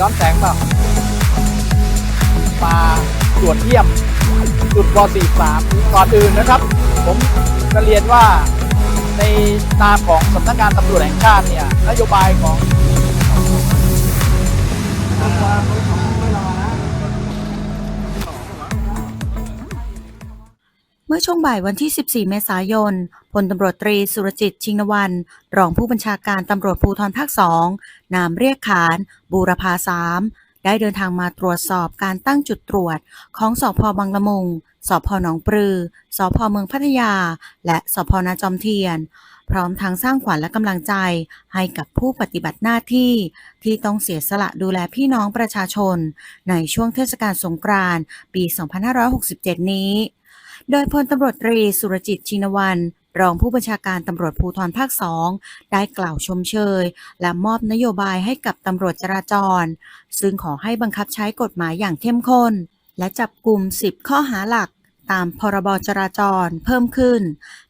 ย้อนแสงเปล่ามาตรวจเยี่ยมจุดว43ก่อนอื่นนะครับ ผมจะเรียนว่าในนามของสำนักงานตำรวจแห่งชาติเนี่ยนโยบายของเมื่อช่วงบ่ายวันที่ 14 เมษายน ลตำรวจตรีสุรจิตชิงนวัน รองผู้บัญชาการตำรวจภูธรภาค2นามเรียกขาน บูรพา3ได้เดินทางมาตรวจสอบการตั้งจุดตรวจของสพบางละมุง สพหนองปลือ สพเมืองพัทยา และสพนาจอมเทียน พร้อมทั้งสร้างขวัญและกำลังใจให้กับผู้ปฏิบัติหน้าที่ ที่ต้องเสียสละดูแลพี่น้องประชาชน ในช่วงเทศกาลสงกรานต์ปี 2567 นี้ โดยพลตำรวจตรีสุรจิตชินวัน รองผู้บัญชาการตำรวจภูธรภาคสองได้กล่าวชมเชย และมอบนโยบายให้กับตำรวจจราจร ซึ่งขอให้บังคับใช้กฎหมายอย่างเข้มข้น และจับกลุ่ม 10 ข้อหาหลักตามพรบจราจรเพิ่มขึ้น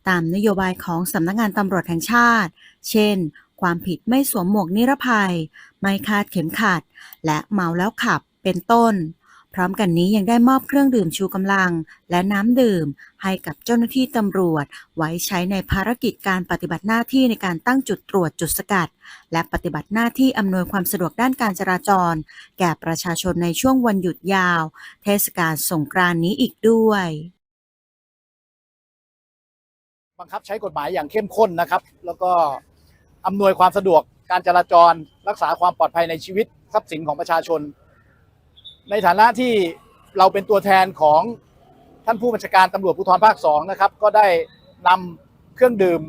ตามนโยบายของสำนักงานตำรวจแห่งชาติ เช่น ความผิดไม่สวมหมวกนิรภัย ไม่คาดเข็มขัด และเมาแล้วขับ เป็นต้น พร้อมกันนี้ยังได้มอบเครื่องดื่มชูกำลัง และน้ำดื่ม ให้กับเจ้าหน้าที่ตำรวจ ไว้ใช้ในภารกิจการปฏิบัติหน้าที่ในการตั้งจุดตรวจจุดสกัด และปฏิบัติหน้าที่อำนวยความสะดวกด้านการจราจร แก่ประชาชนในช่วงวันหยุดยาว เทศกาลสงกรานต์นี้อีกด้วยบังคับใช้กฎหมายอย่างเข้มข้นนะครับ แล้วก็อำนวยความสะดวกการจราจร รักษาความปลอดภัยในชีวิตทรัพย์สินของประชาชน ในฐานะที่เราเป็นตัวแทนของท่านผู้บัญชาการตำรวจภูธรภาคสองนะครับ ก็ได้นำเครื่องดื่ม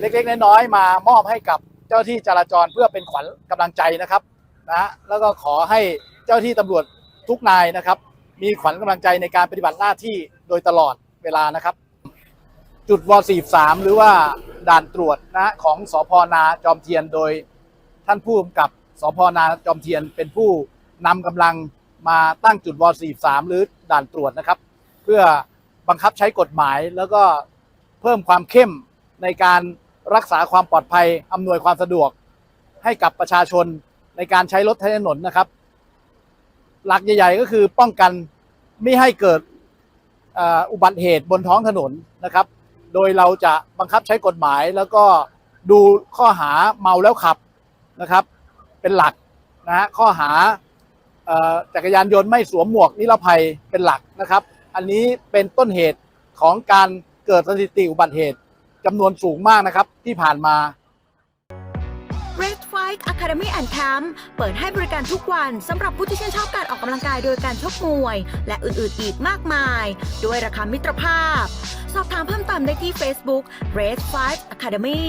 เล็กๆน้อยๆมามอบให้กับเจ้าที่จราจรเพื่อเป็นขวัญกำลังใจนะครับนะแล้วก็ขอให้เจ้าที่ตำรวจทุกนายนะครับ มีขวัญกำลังใจในการปฏิบัติหน้าที่โดยตลอดเวลานะครับ จุดว43หรือว่าด่านตรวจนะของสพนาจอมเทียนโดยท่านผู้กำกับสพนาจอมเทียนเป็นผู้ นำกำลังมาตั้งจุดวอ43 หรือด่านตรวจนะครับ เพื่อบังคับใช้กฎหมายแล้วก็เพิ่มความเข้มในการรักษาความปลอดภัยอำนวยความสะดวกให้กับประชาชนในการใช้รถใช้ถนนนะครับ หลักใหญ่ ๆ ก็คือป้องกันไม่ให้เกิดอ,อุบัติเหตุบนท้องถนนนะครับ โดยเราจะบังคับใช้กฎหมายแล้วก็ดูข้อหาเมาแล้วขับนะครับ เป็นหลักนะฮะข้อหา จักรยานยนต์ไม่สวมหมวกนิรภัยเป็นหลักนะครับ อันนี้เป็นต้นเหตุของการเกิดสถิติอุบัติเหตุจำนวนสูงมากนะครับที่ผ่านมา Red Fight Academy and Camp เปิดให้บริการทุกวันสำหรับผู้ที่ชื่นชอบการออกกำลังกายโดยการชกมวย และอื่นๆอีกมากมาย ด้วยราคามิตรภาพ สอบถามเพิ่มเติมได้ที่ Facebook Red Fight Academy